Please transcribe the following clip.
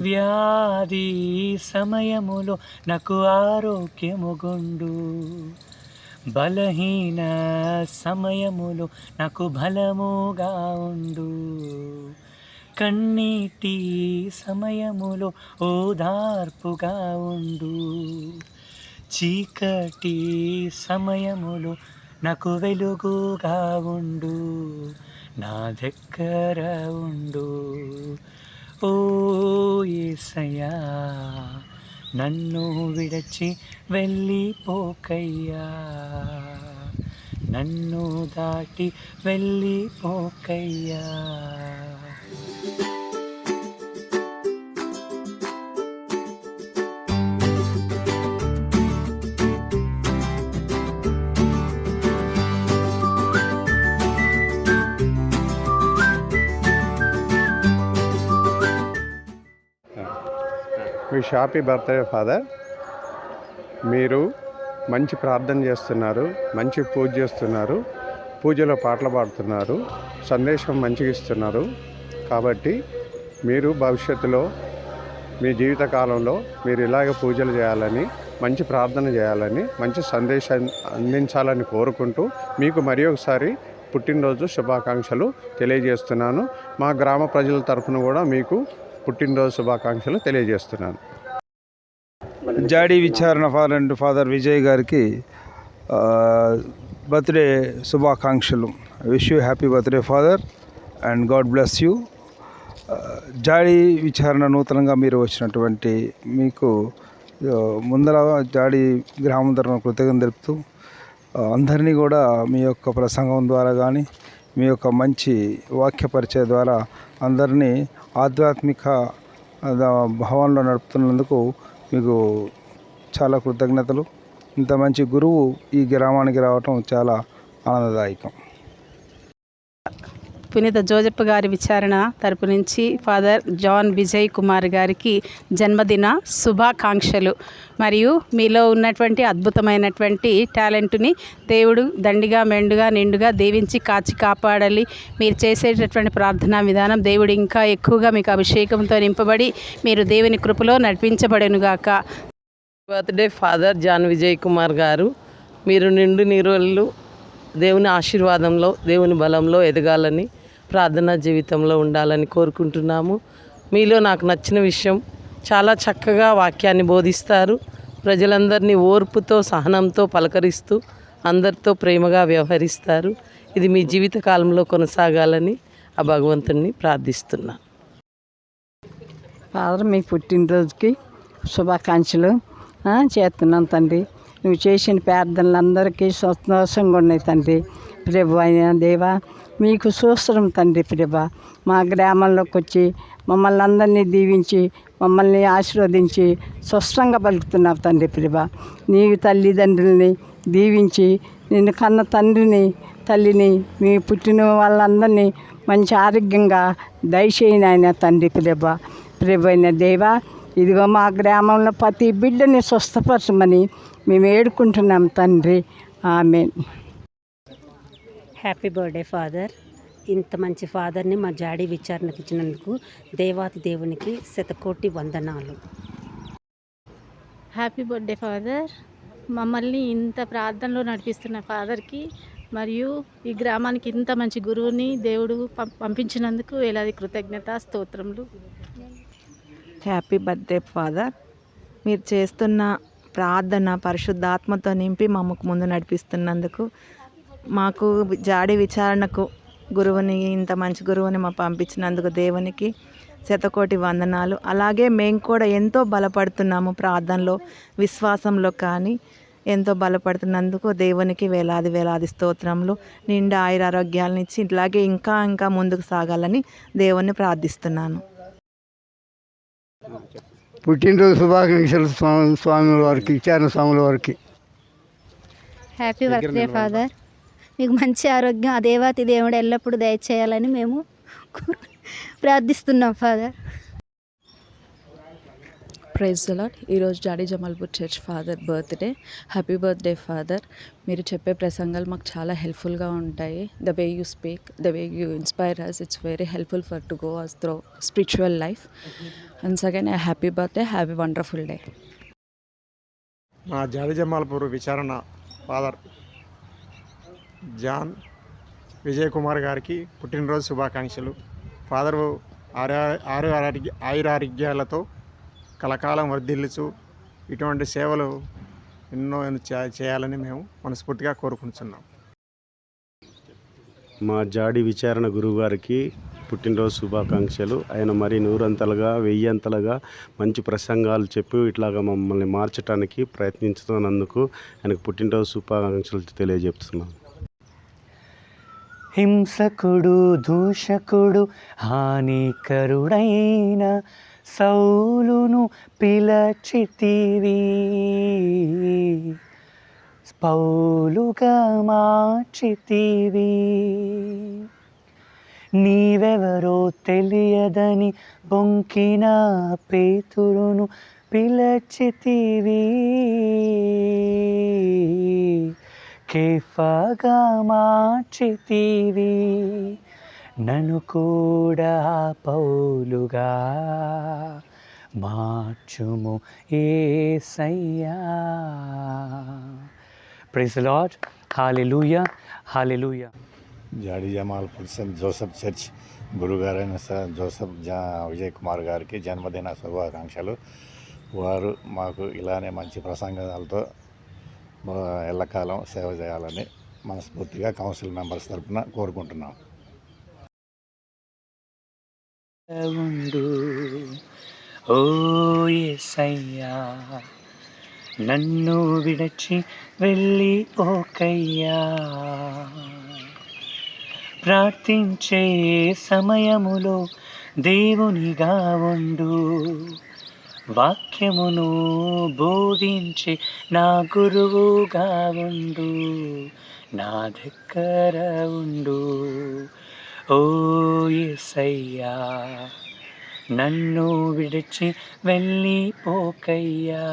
వ్యాధి సమయములో నాకు ఆరోగ్యముగుండు. బలహీన సమయములో నాకు బలముగా ఉండు. కన్నీటి సమయములో ఓదార్పుగా ఉండు. చీకటి సమయములో నాకు వెలుగుగా ఉండు. నా దగ్గర ఉండు. ఓ ఏసయ్యా నన్ను విడచి వెళ్ళిపోకయ్యా. నన్ను దాటి వెళ్ళిపోకయ్యా. Wish happy birthday father. మీరు మంచి ప్రార్థన చేస్తున్నారు మంచి పూజ చేస్తున్నారు పూజలో పాటలు పాడుతున్నారు సందేశం మంచిగా ఇస్తున్నారు. కాబట్టి మీరు భవిష్యత్తులో మీ జీవితకాలంలో మీరు ఇలాగ పూజలు చేయాలని మంచి ప్రార్థన చేయాలని మంచి సందేశాన్ని అందించాలని కోరుకుంటూ మీకు మరి ఒకసారి పుట్టినరోజు శుభాకాంక్షలు తెలియజేస్తున్నాను. మా గ్రామ ప్రజల తరఫున కూడా మీకు పుట్టినరోజు శుభాకాంక్షలు తెలియజేస్తున్నాను. జాడీ విచారణ ఫాదర్ అండ్ ఫాదర్ విజయ్ గారికి బర్త్డే శుభాకాంక్షలు. Wish you happy birthday father and God bless you Jadi విచారణ నూతనంగా మీరు వచ్చినటువంటి మీకు ముందర జాడీ గ్రామం తరఫున కృతజ్ఞత తెలుపుతూ అందరినీ కూడా మీ యొక్క ప్రసంగం ద్వారా కానీ మీ యొక్క మంచి వాక్య పరిచయ ద్వారా అందరినీ ఆధ్యాత్మిక భావనలో నడుపుతున్నందుకు మీకు చాలా కృతజ్ఞతలు. ఇంత మంచి గురువు ఈ గ్రామానికి రావటం చాలా ఆనందదాయకం. పునీత జోజప్ప గారి విచారణ తరపు నుంచి ఫాదర్ జాన్ విజయ్ కుమార్ గారికి జన్మదిన శుభాకాంక్షలు. మరియు మీలో ఉన్నటువంటి అద్భుతమైనటువంటి టాలెంట్ని దేవుడు దండిగా మెండుగా నిండుగా దీవించి కాచి కాపాడాలి. మీరు చేసేటటువంటి ప్రార్థనా విధానం దేవుడు ఇంకా ఎక్కువగా మీకు అభిషేకంతో నింపబడి మీరు దేవుని కృపలో నడిపించబడనుగాక. Birthday father John Vijay Kumar గారు మీరు నిండు నీరోళ్ళు దేవుని ఆశీర్వాదంలో దేవుని బలంలో ఎదగాలని ప్రార్థనా జీవితంలో ఉండాలని కోరుకుంటున్నాము. మీలో నాకు నచ్చిన విషయం చాలా చక్కగా వాక్యాన్ని బోధిస్తారు. ప్రజలందరినీ ఓర్పుతో సహనంతో పలకరిస్తూ అందరితో ప్రేమగా వ్యవహరిస్తారు. ఇది మీ జీవిత కాలంలో కొనసాగాలని ఆ భగవంతుణ్ణి ప్రార్థిస్తున్నాను ఫాదర్ మీ పుట్టినరోజుకి శుభాకాంక్షలు చేస్తున్నాం తండ్రి. నువ్వు చేసిన ప్రార్థనలు అందరికీ సంతోషంగా ఉన్నాయి తండ్రి. ప్రభు అయిన దేవా మీకు సూస్త్రం తండ్రి ప్రభ మా గ్రామంలోకి వచ్చి మమ్మల్ని అందరినీ దీవించి మమ్మల్ని ఆశీర్వదించి స్వస్థంగా పలుకుతున్నావు తండ్రి ప్రభ నీ తల్లిదండ్రుల్ని దీవించి నిన్ను కన్న తండ్రిని తల్లిని మీ పుట్టిన వాళ్ళందరినీ మంచి ఆరోగ్యంగా దయచేయని ఆయన తండ్రి ప్రభ ప్రభైన దేవ ఇదిగో మా గ్రామంలో ప్రతి బిడ్డని స్వస్థపరచమని మేము ఏడుకుంటున్నాం తండ్రి. ఆమె హ్యాపీ బర్త్డే ఫాదర్. ఇంత మంచి ఫాదర్ని మా జాడీ విచారణకు ఇచ్చినందుకు దేవాతి దేవునికి శతకోటి వందనాలు. Happy birthday father. మమ్మల్ని ఇంత ప్రార్థనలో నడిపిస్తున్న ఫాదర్కి మరియు ఈ గ్రామానికి ఇంత మంచి గురువుని దేవుడు పం- పంపించినందుకు వేలాది కృతజ్ఞత స్తోత్రములు. Happy birthday father. మీరు చేస్తున్న ప్రార్థన పరిశుద్ధాత్మతో నింపి మమ్మకు ముందు నడిపిస్తున్నందుకు మాకు జాడి విచారణకు గురువుని ఇంత మంచి గురువుని మా పంపించినందుకు దేవునికి శతకోటి వందనాలు. అలాగే మేము కూడా ఎంతో బలపడుతున్నాము ప్రార్థనలో విశ్వాసంలో కానీ ఎంతో బలపడుతున్నందుకు దేవునికి వేలాది వేలాది స్తోత్రములు. నిండా ఆయుర ఆరోగ్యాలను ఇచ్చి ఇట్లాగే ఇంకా ఇంకా ముందుకు సాగాలని దేవుణ్ణి ప్రార్థిస్తున్నాను. పుట్టినరోజు శుభాకాంక్షలు స్వామి స్వామి వారికి విచారణ స్వాముల వారికి. హ్యాపీ బర్త్డే ఫాదర్ మీకు మంచి ఆరోగ్యం ఆ దేవాతి దేవుడు ఎల్లప్పుడూ దయచేయాలని మేము ప్రార్థిస్తున్నాం ఫాదర్ ప్రైజ్ అలాట్ ఈరోజు Jadi Jamalpur church father birthday happy birthday father మీరు చెప్పే ప్రసంగాలు మాకు చాలా హెల్ప్ఫుల్గా ఉంటాయి. The way you speak the way you inspire us it's very helpful for to go us through spiritual life once again happy birthday happy wonderful day మా జాడి జమాల్పూర్ విచారణ father John Vijay Kumar గారికి పుట్టినరోజు శుభాకాంక్షలు. ఫాదరు ఆరు ఆరు ఆయురారోగ్యాలతో కలకాలం వర్ధిల్లుచు ఇటువంటి సేవలు ఎన్నో చేయాలని మేము మనస్ఫూర్తిగా కోరుకుంటున్నాం. మా జాడి విచారణ గురువు గారికి పుట్టినరోజు శుభాకాంక్షలు. ఆయన మరి నూరంతలుగా వెయ్యంతలుగా మంచి ప్రసంగాలు చెప్పి ఇట్లాగా మమ్మల్ని మార్చడానికి ప్రయత్నించుతున్నందుకు ఆయనకు పుట్టినరోజు శుభాకాంక్షలు తెలియజేస్తున్నాను హింసకుడు దూషకుడు హానికరుడైన సౌలును పిలచితివి. పౌలుగా మార్చితివి. నీవెవరో తెలియదని బొంకిన పేతురును పిలచితివి. కేఫగా మార్చితీవి నన్ను కూడా పౌలుగా మార్చుము ఏసయ్యా. Praise Lord hallelujah hallelujah Jadi Jamal పుల్సన్ Joseph church గురుగారైన సార్ జోసఫ్ జా విజయ్ కుమార్ గారికి జన్మదిన శుభాకాంక్షలు. వారు మాకు ఇలానే మంచి ప్రసంగాలతో ఎల్లకాలం సేవ చేయాలని మనస్ఫూర్తిగా కౌన్సిల్ మెంబర్స్ తరఫున కోరుకుంటున్నాం. ఉండు. ఓ యేసయ్యా నన్ను విడచి వెళ్ళి ఓకయ్యా ప్రార్థించే సమయములో దేవునిగా ఉండు. వాక్యమును బోధించి నా గురువుగా ఉండు నా దగ్గర ఉండు. ఓ ఎసయ్యా నన్ను విడిచి వెళ్ళిపోకయ్యా.